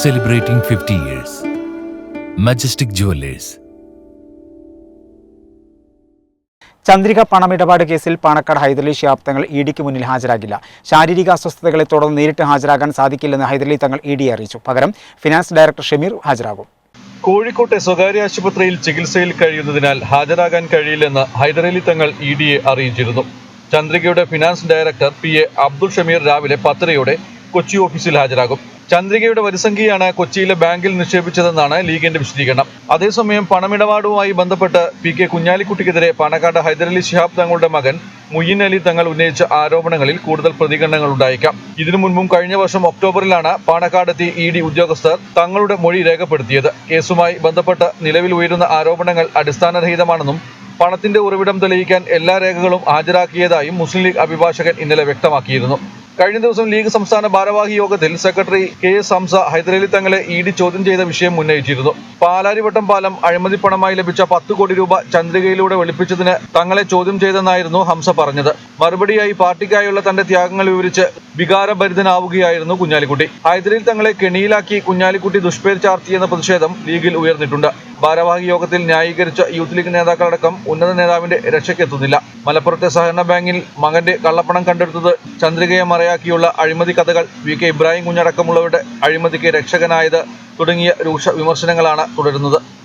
celebrating 50 years. Majestic Jewelers. Chandrika പണമിടപാട് കേസിൽ Panakkad Hyderali Shihab Thangal E ഡിക്ക് മുന്നിൽ ഹാജരാകില്ല ശാരീരിക അസ്വസ്ഥതകളെ തുടർന്ന് നേരിട്ട് ഹാജരാകാൻ സാധിക്കില്ലെന്ന് ഹൈദരലി തങ്ങൾ ഇ ഡി അറിയിച്ചു പകരം ഫിനാൻസ് ഡയറക്ടർ ഷമീർ ഹാജരാകും കോഴിക്കോട്ടെ സ്വകാര്യ ആശുപത്രിയിൽ ചികിത്സയിൽ കഴിയുന്നതിനാൽ ഹാജരാകാൻ കഴിയില്ലെന്ന് ഹൈദരലി തങ്ങൾ ഇ ഡിയെ അറിയിച്ചിരുന്നു ചന്ദ്രികയുടെ finance director P A Abdul Shameer രാവിലെ പത്തരയോടെ കൊച്ചി ഓഫീസിൽ ഹാജരാകും. ചന്ദ്രികയുടെ വരിസംഖ്യയാണ് കൊച്ചിയിലെ ബാങ്കിൽ നിക്ഷേപിച്ചതെന്നാണ് ലീഗിന്റെ വിശദീകരണം. അതേസമയം പണമിടപാടുമായി ബന്ധപ്പെട്ട് പി കെ കുഞ്ഞാലിക്കുട്ടിക്കെതിരെ പാണക്കാട് ഹൈദരലി ശിഹാബ് തങ്ങളുടെ മകൻ മുയിൻ അലി തങ്ങൾ ഉന്നയിച്ച ആരോപണങ്ങളിൽ കൂടുതൽ പ്രതികരണങ്ങൾ ഉണ്ടായേക്കാം. ഇതിനു മുൻപും കഴിഞ്ഞ വർഷം ഒക്ടോബറിലാണ് പാണക്കാടെത്തി ഇ ഡി ഉദ്യോഗസ്ഥർ തങ്ങളുടെ മൊഴി രേഖപ്പെടുത്തിയത്. കേസുമായി ബന്ധപ്പെട്ട് നിലവിൽ ഉയരുന്ന ആരോപണങ്ങൾ അടിസ്ഥാനരഹിതമാണെന്നും പണത്തിന്റെ ഉറവിടം തെളിയിക്കാൻ എല്ലാ രേഖകളും ഹാജരാക്കിയതായും മുസ്ലിം ലീഗ് അഭിഭാഷകൻ ഇന്നലെ വ്യക്തമാക്കിയിരുന്നു. കഴിഞ്ഞ ദിവസം ലീഗ് സംസ്ഥാന ഭാരവാഹി യോഗത്തിൽ secretary K S Hamza Hyderali തങ്ങളെ ഇ ഡി ചോദ്യം ചെയ്ത വിഷയം ഉന്നയിച്ചിരുന്നു. പാലാരിവട്ടം പാലം അഴിമതി പണമായി ലഭിച്ച പത്ത് കോടി രൂപ ചന്ദ്രികയിലൂടെ വെളുപ്പിച്ചതിന് തങ്ങളെ ചോദ്യം ചെയ്തെന്നായിരുന്നു ഹംസ പറഞ്ഞത്. മറുപടിയായി പാർട്ടിക്കായുള്ള തന്റെ ത്യാഗങ്ങൾ വിവരിച്ച് വികാരഭരിതനാവുകയായിരുന്നു കുഞ്ഞാലിക്കുട്ടി. ഹൈദരിൽ തങ്ങളെ കെണിയിലാക്കി കുഞ്ഞാലിക്കുട്ടി ദുഷ്പേര് ചാർത്തിയെന്ന പ്രതിഷേധം ലീഗിൽ ഉയർന്നിട്ടുണ്ട്. ഭാരവാഹി യോഗത്തിൽ ന്യായീകരിച്ച യൂത്ത് ലീഗ് നേതാക്കളടക്കം ഉന്നത നേതാവിന്റെ രക്ഷയ്ക്കെത്തുന്നില്ല. മലപ്പുറത്തെ സഹകരണ ബാങ്കിൽ മകന്റെ കള്ളപ്പണം കണ്ടെടുത്തത് ചന്ദ്രികയെ മറയാക്കിയുള്ള അഴിമതി കഥകൾ വി കെ ഇബ്രാഹിം കുഞ്ഞടക്കമുള്ളവരുടെ അഴിമതിക്ക് രക്ഷകനായത് തുടങ്ങിയ രൂക്ഷ വിമർശനങ്ങളാണ് തുടരുന്നത്.